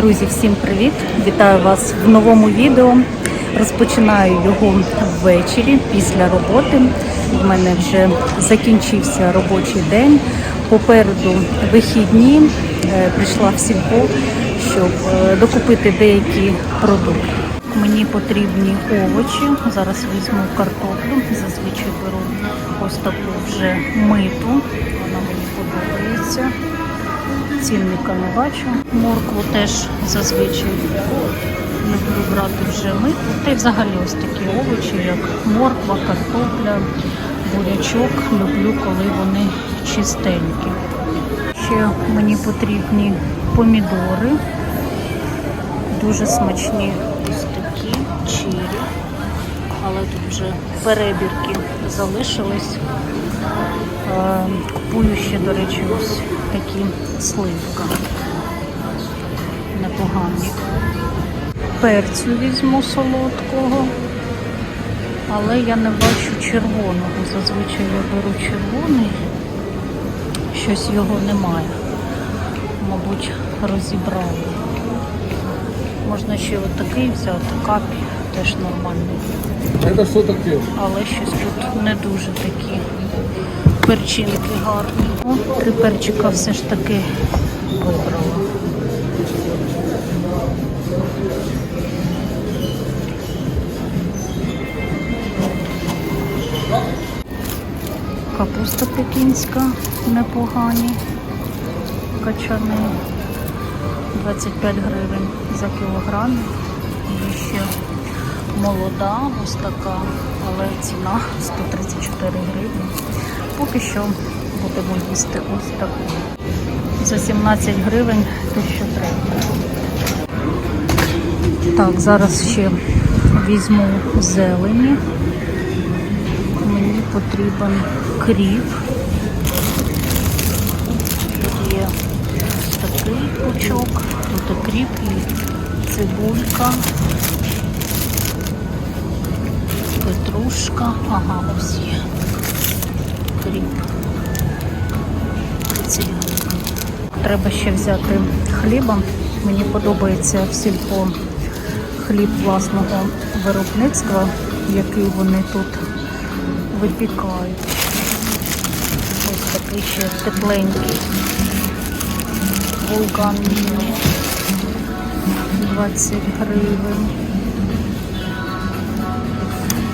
Друзі, всім привіт! Вітаю вас в новому відео. Розпочинаю його ввечері після роботи. У мене вже закінчився робочий день. Попереду вихідні Е, прийшла в сільпо, щоб е, докупити деякі продукти. Мені потрібні овочі. Зараз візьму картоплю. Зазвичай беру ось таку вже миту. Вона мені подобається. Цінника не бачу. Моркву теж зазвичай люблю брати вже миту. Та й взагалі ось такі овочі, як морква, картопля, бурячок. Люблю, коли вони чистенькі. Ще мені потрібні помідори. Дуже смачні ось такі чирі. Але тут вже перебірки залишились. Е, Купую ще, до речі, ось такі сливка. Непогані. Перцю візьму солодкого, але я не бачу червоного. Зазвичай я беру червоний, щось його немає. Мабуть, розібрали. Можна ще отакий взяти, капі, теж нормальний. Але щось тут не дуже такі перчинки гарні. О, три перчика все ж таки вибрала. Капуста пекінська непогані. Качани 25 гривень за кілограм. І ще молода, ось така, але ціна 134 гривні. Поки що будемо їсти ось таку. За 17 гривень те, що треба. Так, зараз ще візьму зелені. Мені потрібен кріп. Тут є такий пучок, тут і кріп і цибулька. Петрушка. Ага, ось є. Кріп. 30 гривень. Треба ще взяти хліба. Мені подобається в сільпо хліб власного виробництва, який вони тут випікають. Ось такий ще тепленький. Вулкан 20 гривень.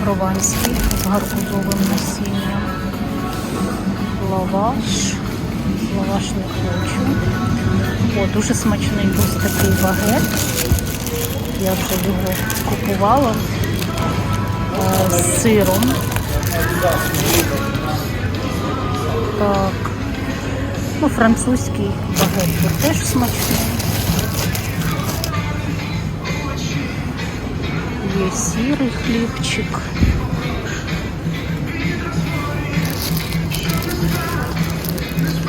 Прованський з гарбузовим насінням. Лаваш. Лаваш не хочу. О, дуже смачний ось такий багет. Я вже його купувала е, з сиром. Так. Ну, французький багет тут теж смачний. Є сірий хлібчик.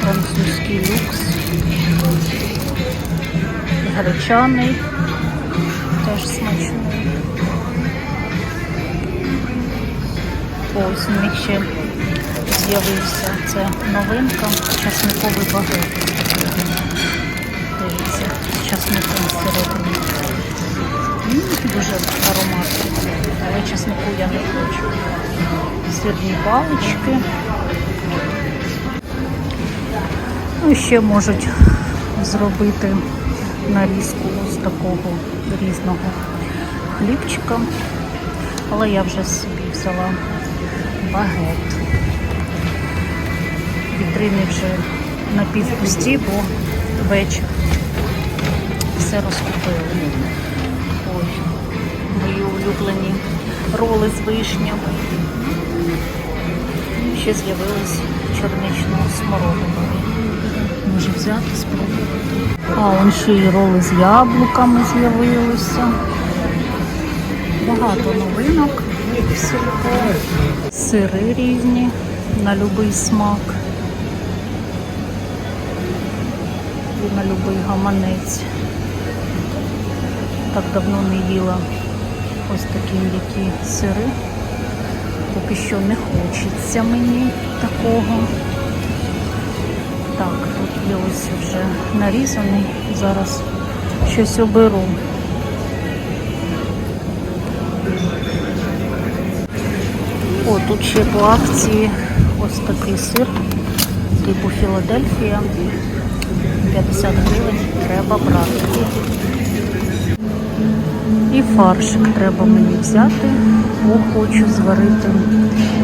Французький люкс. Гречаний. Теж смачний. Ось у них ще з'явився. Це новинка. Часниковий багет. Дивіться, часником всередині. Дуже ароматний. Але чеснику я не хочу. Сирні палички. Ну, ще можуть зробити нарізку з такого різного хлібчика. Але я вже собі взяла багет. Вітрини вже напівпусті, бо вечір все розкупили. Ой, мої улюблені роли з вишнями. Ще з'явились чорнично-смородинові. Може взяти, спробувати. А, он ще й роли з яблуками з'явилися. Багато новинок. Сири різні на будь-який смак. І на будь-який гаманець. Так давно не їла ось такі м'які сири. Поки що не хочеться мені такого. Є ось вже нарізаний. Зараз щось оберу. О, тут ще по акції ось такий сир, типу Філадельфія. 50 гривень треба брати. І фаршик треба мені взяти, бо хочу зварити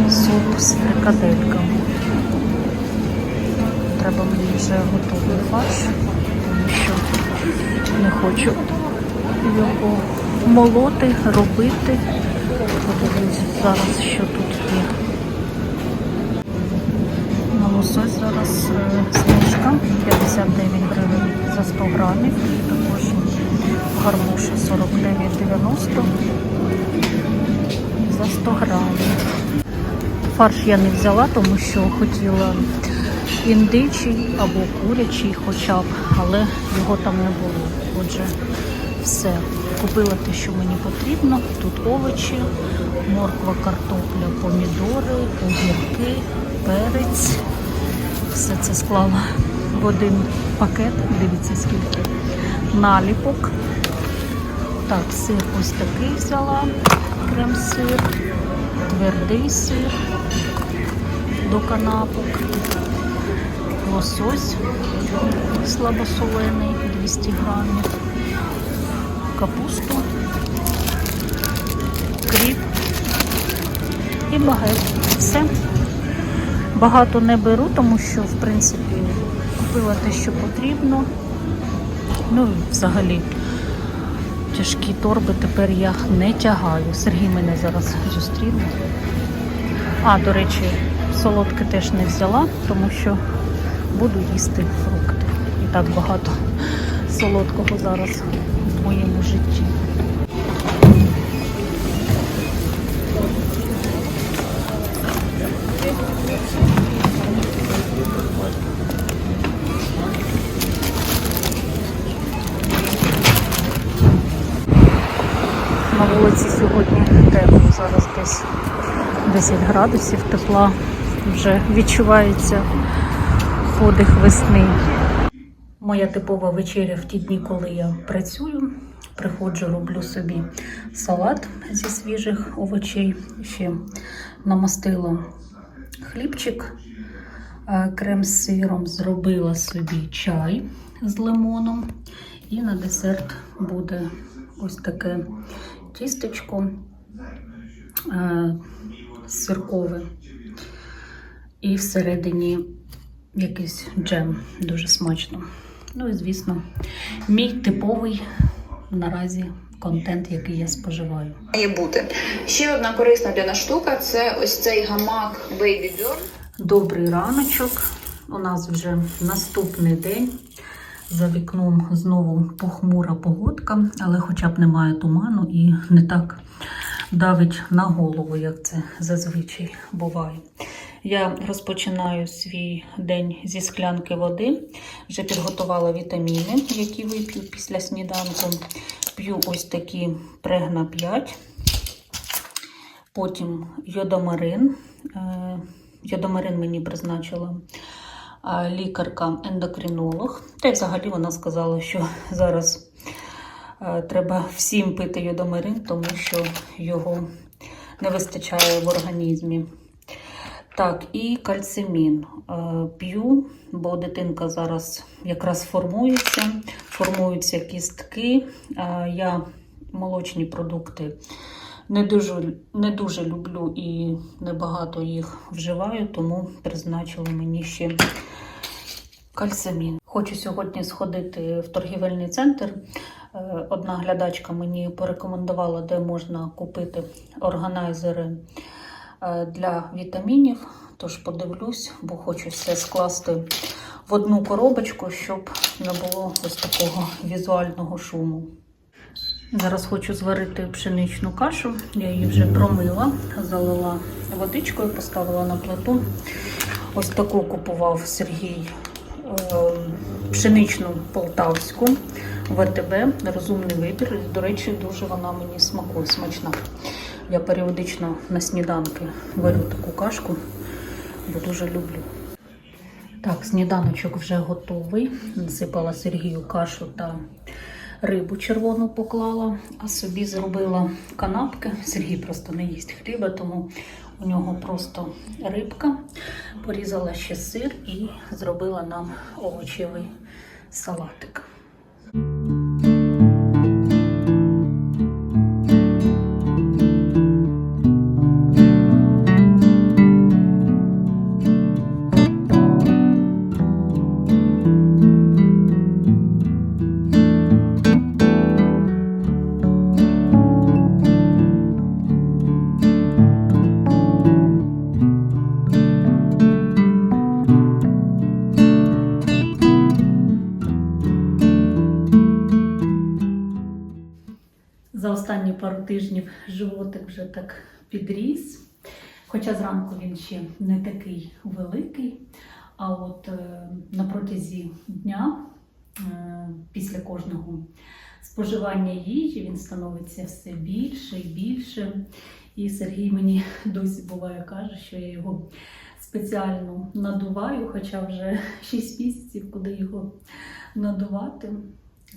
суп з фрикадельками. Треба мені вже готовий фарш, тому що не хочу його молоти, робити. Подивлюсь зараз, що тут є. На лосось зараз е, знижка 59 гривень за 100 грамів. Також гармуша 49,90 за 100 грамів. Фарш я не взяла, тому що хотіла індичий або курячий хоча б, але його там не було. Отже, все. Купила те, що мені потрібно. Тут овочі, морква, картопля, помідори, огірки, перець. Все це склала в один пакет. Дивіться скільки наліпок. Так, сир ось такий взяла, крем-сир, твердий сир до канапок, лосось слабосолений 200 грамів, капусту, кріп і багет. Все. Багато не беру, тому що, в принципі, купила те, що потрібно. Ну і взагалі тяжкі торби тепер я не тягаю. Сергій мене зараз зустріне. А, до речі, солодке теж не взяла, тому що буду їсти фрукти. І так багато солодкого зараз в моєму житті. На вулиці сьогодні тепло, зараз десь 10 градусів тепла. Вже відчувається подих весни. Моя типова вечеря в ті дні, коли я працюю. Приходжу, роблю собі салат зі свіжих овочей. Ще намастила хлібчик, е, крем з сиром, зробила собі чай з лимоном. І на десерт буде ось таке тістечко е, сиркове. І всередині якийсь джем дуже смачно. Ну і звісно, мій типовий наразі контент, який я споживаю. має бути. Ще одна корисна для нас штука це ось цей гамак Baby Bird. Добрий раночок. У нас вже наступний день. За вікном знову похмура погодка, але хоча б немає туману і не так давить на голову, як це зазвичай буває. Я розпочинаю свій день зі склянки води. Вже підготувала вітаміни, які вип'ю після сніданку. П'ю ось такі прегна 5. Потім йодомарин. Е, Йодомарин мені призначила лікарка-ендокринолог. Та й взагалі вона сказала, що зараз е, треба всім пити йодомарин, тому що його не вистачає в організмі. Так, і кальцимін Е, п'ю, бо дитинка зараз якраз формується, формуються кістки. Е, Я молочні продукти не дуже, не дуже люблю і небагато їх вживаю, тому призначили мені ще кальцимін. Хочу сьогодні сходити в торгівельний центр. Е, Одна глядачка мені порекомендувала, де можна купити органайзери для вітамінів. Тож подивлюсь, бо хочу все скласти в одну коробочку, щоб не було ось такого візуального шуму. Зараз хочу зварити пшеничну кашу. Я її вже промила, залила водичкою, поставила на плиту. Ось таку купував Сергій е, пшеничну полтавську ВТБ. Розумний вибір. До речі, дуже вона мені смакує, смачна. Я періодично на сніданки варю таку кашку, бо дуже люблю. Так, сніданочок вже готовий. Насипала Сергію кашу та рибу червону поклала, а собі зробила канапки. Сергій просто не їсть хліба, тому у нього просто рибка. Порізала ще сир і зробила нам овочевий салатик. Так підріс. Хоча зранку він ще не такий великий. А от е, на протязі дня, е, після кожного споживання їжі, він становиться все більше і більше. І Сергій мені досі буває каже, що я його спеціально надуваю, хоча вже 6 місяців, куди його надувати.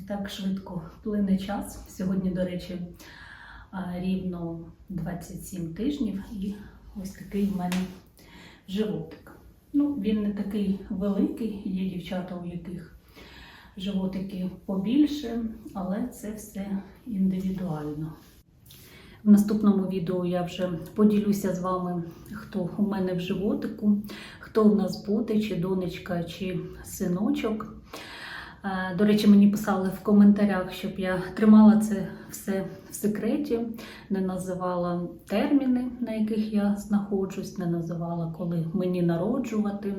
Так швидко плине час. Сьогодні, до речі, рівно 27 тижнів, і ось такий в мене животик. Ну, він не такий великий, є дівчата, у яких животики побільше, але це все індивідуально. В наступному відео я вже поділюся з вами, хто у мене в животику, хто в нас буде, чи донечка, чи синочок. Е, До речі, мені писали в коментарях, щоб я тримала це все в секреті, не називала терміни, на яких я знаходжусь, не називала, коли мені народжувати.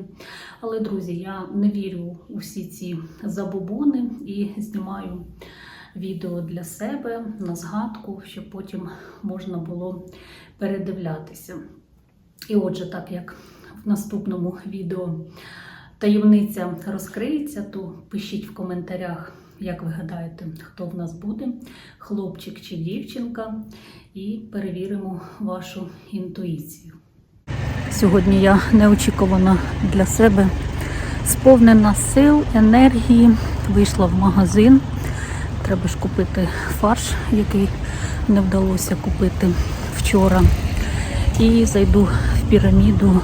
Але, друзі, я не вірю у всі ці забобони і знімаю відео для себе на згадку, щоб потім можна було передивлятися. І отже, так як в наступному відео таємниця розкриється, то пишіть в коментарях, як ви гадаєте, хто в нас буде, хлопчик чи дівчинка, і перевіримо вашу інтуїцію. Сьогодні я неочікувано для себе сповнена сил, енергії. Вийшла в магазин. Треба ж купити фарш, який не вдалося купити вчора. І зайду в піраміду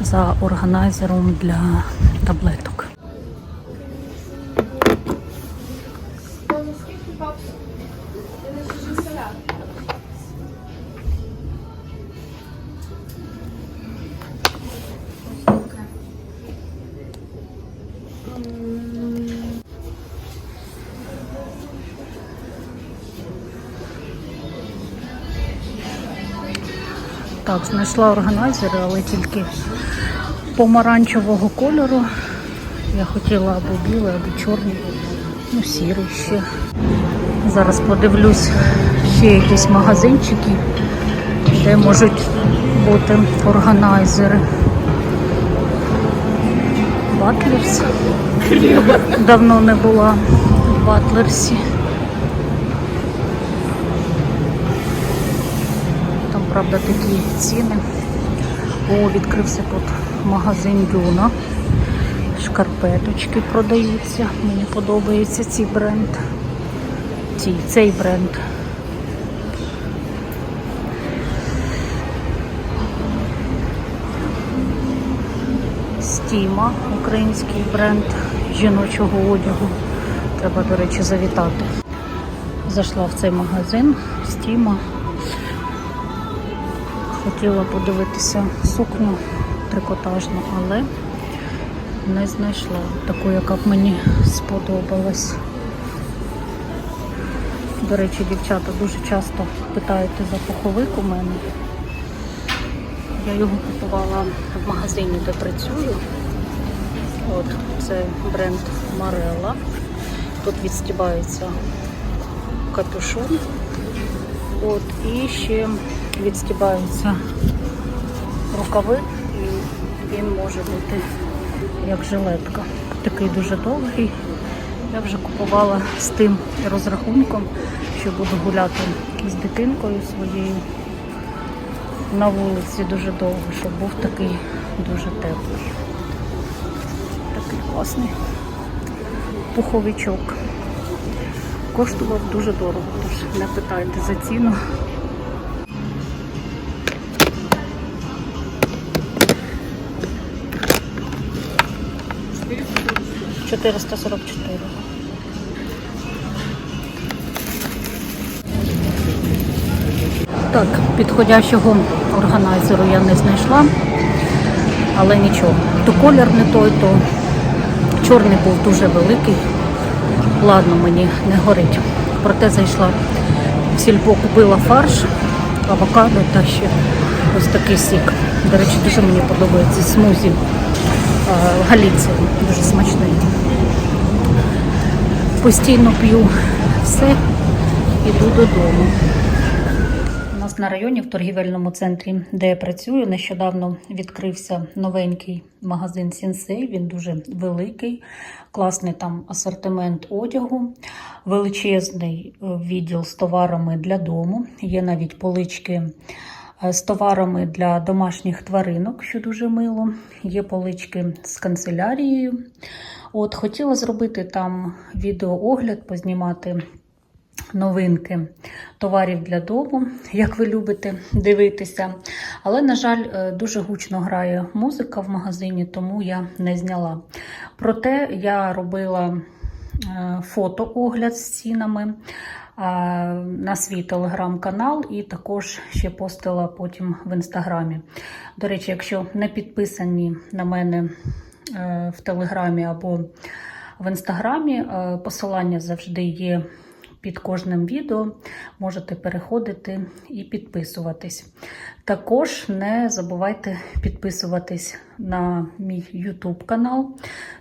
за органайзером для таблеток. Так, знайшла органайзери, але тільки помаранчевого кольору. Я хотіла або білий, або чорний, ну сірий ще. Зараз подивлюсь ще якісь магазинчики, де можуть бути органайзери. Батлерс. Давно не була в Батлерсі. Там, правда, такі ціни. О, відкрився тут магазин Дюна. Шкарпеточки продаються. Мені подобається цей бренд. Ці, цей бренд. Стіма, український бренд жіночого одягу. Треба, до речі, завітати. Зайшла в цей магазин Стіма. Хотіла подивитися сукню трикотажну, але не знайшла таку, яка б мені сподобалась. До речі, дівчата дуже часто питаєте за пуховик у мене. Я його купувала в магазині, де працюю. От, це бренд Марелла. Тут відстібається капюшон. От, і ще відстібаються рукави, він може бути як жилетка. Такий дуже довгий. Я вже купувала з тим розрахунком, що буду гуляти з дитинкою своєю на вулиці дуже довго, щоб був такий дуже теплий. Такий класний пуховичок. коштував дуже дорого, тож не питайте за ціну. Чотириста сорок чотири. Так, підходящого органайзеру я не знайшла, але нічого. То колір не той, то чорний був дуже великий. Ладно, мені не горить. Проте зайшла в сільпо, купила фарш, авокадо та ще ось такий сік. До речі, дуже мені подобається смузі е, Галіції. Дуже смачний. Постійно п'ю все, іду додому. У нас на районі в торгівельному центрі, де я працюю, нещодавно відкрився новенький магазин Сінсей. Він дуже великий, класний там асортимент одягу, величезний е, відділ з товарами для дому. Є навіть полички з товарами для домашніх тваринок, що дуже мило. Є полички з канцелярією. От хотіла зробити там відеоогляд, познімати новинки товарів для дому, як ви любите дивитися. Але, на жаль, е, дуже гучно грає музика в магазині, тому я не зняла. Проте я робила е, фотоогляд з цінами е, на свій телеграм-канал і також ще постила потім в інстаграмі. До речі, якщо не підписані на мене е, в телеграмі або в інстаграмі, е, посилання завжди є під кожним відео. Можете переходити і підписуватись. Також не забувайте підписуватись на мій YouTube канал,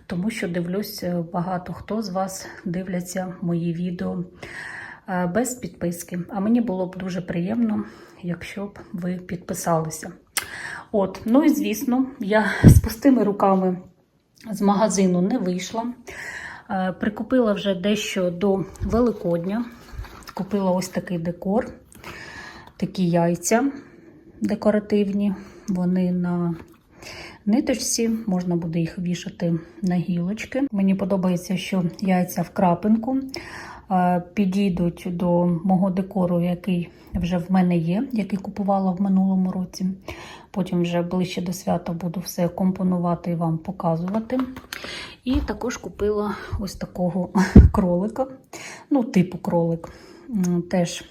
тому що дивлюсь, е, багато хто з вас дивляться мої відео е, без підписки. А мені було б дуже приємно, якщо б ви підписалися. От, ну і звісно, я з пустими руками з магазину не вийшла. Е, Прикупила вже дещо до Великодня. Купила ось такий декор, такі яйця декоративні. Вони на ниточці, можна буде їх вішати на гілочки. Мені подобається, що яйця в крапинку е, підійдуть до мого декору, який вже в мене є, який купувала в минулому році. Потім вже ближче до свята буду все компонувати і вам показувати. І також купила ось такого кролика, ну, типу кролик. Теж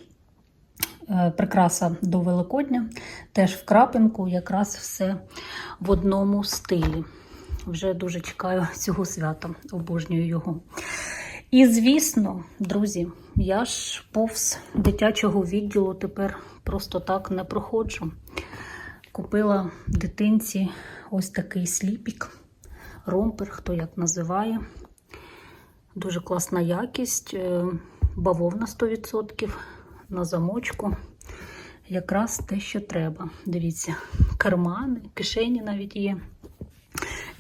е, прикраса до Великодня, теж в крапинку, якраз все в одному стилі. Вже дуже чекаю цього свята, обожнюю його. І звісно, друзі, я ж повз дитячого відділу тепер просто так не проходжу. Купила дитинці ось такий сліпік, ромпер, хто як називає. Дуже класна якість, е, бавовна 100% на замочку. Якраз те, що треба. Дивіться, кармани, кишені навіть є.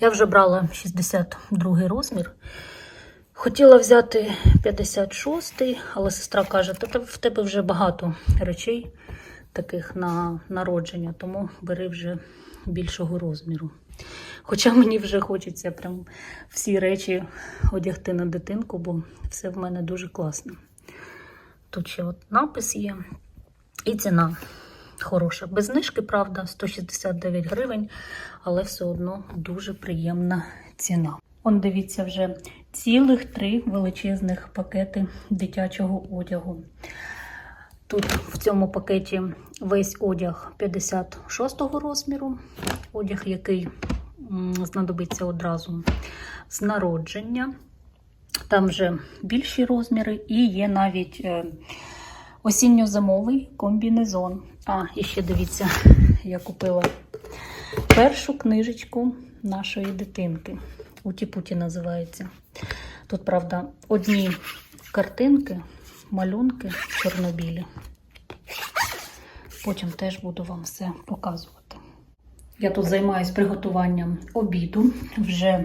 Я вже брала 62 розмір. Хотіла взяти 56-й, але сестра каже, та в тебе вже багато речей таких на народження, тому бери вже більшого розміру. Хоча мені вже хочеться прям всі речі одягти на дитинку, бо все в мене дуже класно. Тут ще от напис є. І ціна хороша. Без знижки, правда, 169 гривень, але все одно дуже приємна ціна. Он дивіться вже цілих три величезних пакети дитячого одягу. Тут в цьому пакеті весь одяг 56 розміру, одяг, який знадобиться одразу з народження. Там вже більші розміри, і є навіть е, осінньо-зимовий комбінезон. А, і ще дивіться, я купила першу книжечку нашої дитинки. Уті-путі називається. Тут, правда, одні картинки, малюнки чорнобілі. Потім теж буду вам все показувати. Я тут займаюся приготуванням обіду. Вже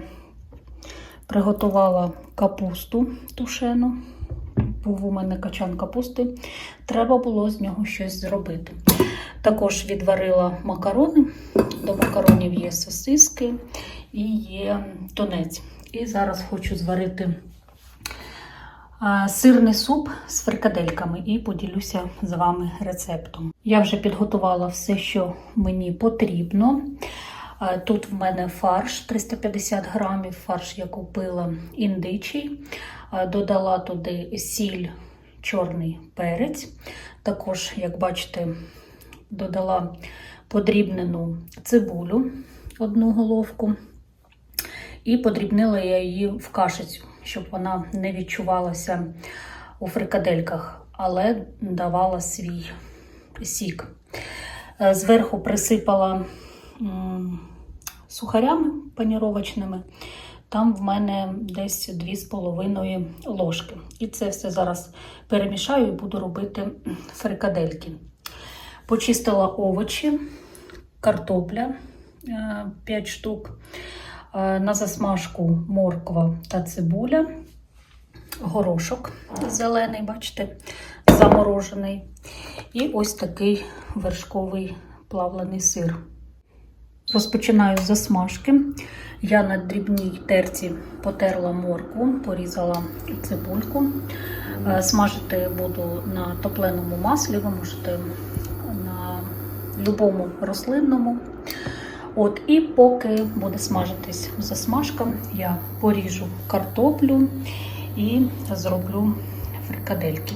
приготувала капусту тушену. Був у мене качан капусти. Треба було з нього щось зробити. Також відварила макарони. До макаронів є сосиски і є тунець. І зараз хочу зварити сирний суп з фрикадельками і поділюся з вами рецептом. Я вже підготувала все, що мені потрібно. Тут в мене фарш 350 грамів, фарш я купила індичий, додала туди сіль, чорний перець. Також, як бачите, додала подрібнену цибулю одну головку. І подрібнила я її в кашицю, щоб вона не відчувалася у фрикадельках, але давала свій сік. Е, Зверху присипала сухарями паніровочними. Там в мене десь 2,5 ложки. І це все зараз перемішаю і буду робити фрикадельки. Почистила овочі, картопля 5 штук. Е, На засмажку морква та цибуля, горошок зелений, бачите, заморожений. І ось такий вершковий плавлений сир. Розпочинаю з засмажки. Я на дрібній терці потерла моркву, порізала цибульку. Е, Смажити буду на топленому маслі, ви можете будь-якому рослинному. От, і поки буде смажитись засмажка, я поріжу картоплю і зроблю фрикадельки.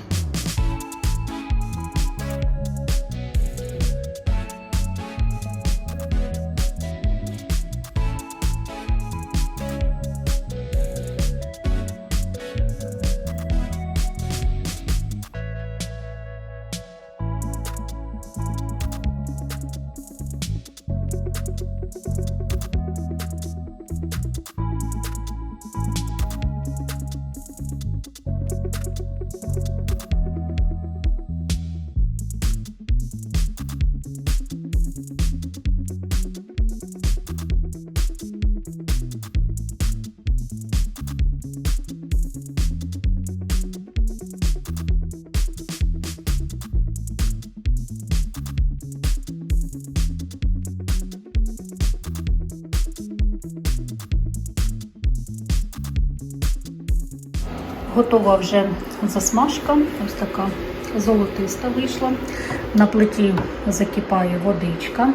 Готова вже засмажка, ось така золотиста вийшла. На плиті закипає водичка.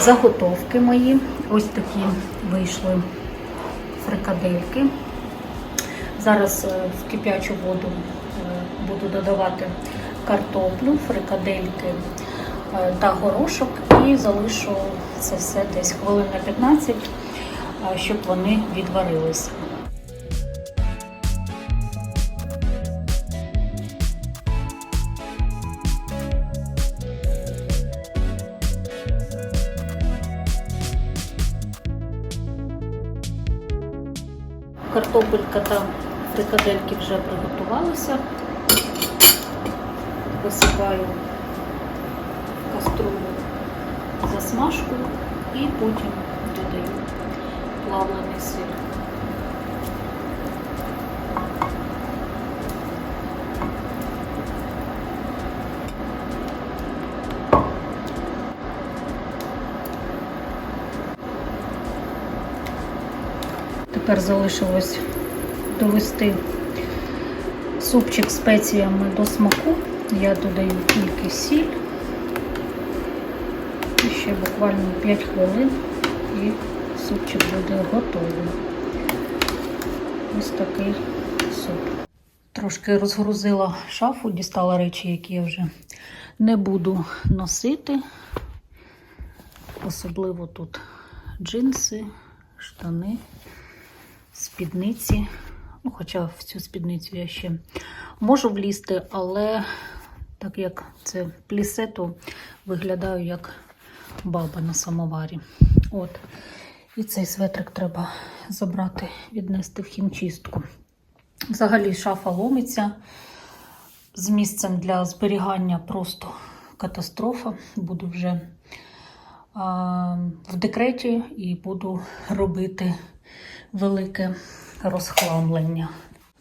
Заготовки мої. Ось такі вийшли фрикадельки. Зараз е, в кип'ячу воду е, буду додавати картоплю, фрикадельки е, та горошок і залишу це все десь хвилин на 15, е, щоб вони відварилися. Картопелька та фрикадельки вже приготувалися. Висипаю в каструлю засмажку і потім додаю плавлений сир. Тепер залишилось довести супчик спеціями до смаку. Я додаю тільки сіль. І ще буквально 5 хвилин і супчик буде готовий. Ось такий суп. Трошки розгрузила шафу, дістала речі, які я вже не буду носити. Особливо тут джинси, штани спідниці. Ну, хоча в цю спідницю я ще можу влізти, але так як це плісе, то виглядаю як баба на самоварі. От. І цей светрик треба забрати, віднести в хімчистку. Взагалі шафа ломиться з місцем для зберігання просто катастрофа. Буду вже а, в декреті і буду робити велике розхламлення.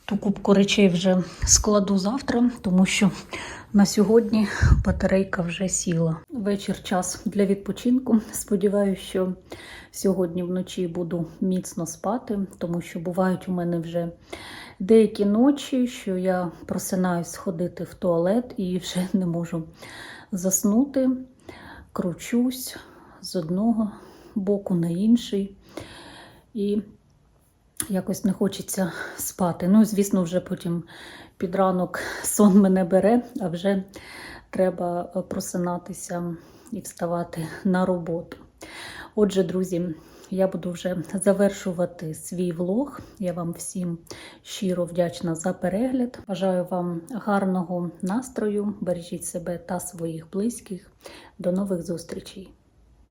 Ту кубку речей вже складу завтра, тому що на сьогодні батарейка вже сіла. вечір час для відпочинку. Сподіваюся, що сьогодні вночі буду міцно спати, тому що бувають у мене вже деякі ночі, що я просинаюсь сходити в туалет і вже не можу заснути, кручусь з одного боку на інший. І якось не хочеться спати. Ну, звісно, вже потім під ранок сон мене бере, а вже треба е, просинатися і вставати на роботу. Отже, друзі, я буду вже завершувати свій влог. Я вам всім щиро вдячна за перегляд. Бажаю вам гарного настрою. Бережіть себе та своїх близьких. До нових зустрічей!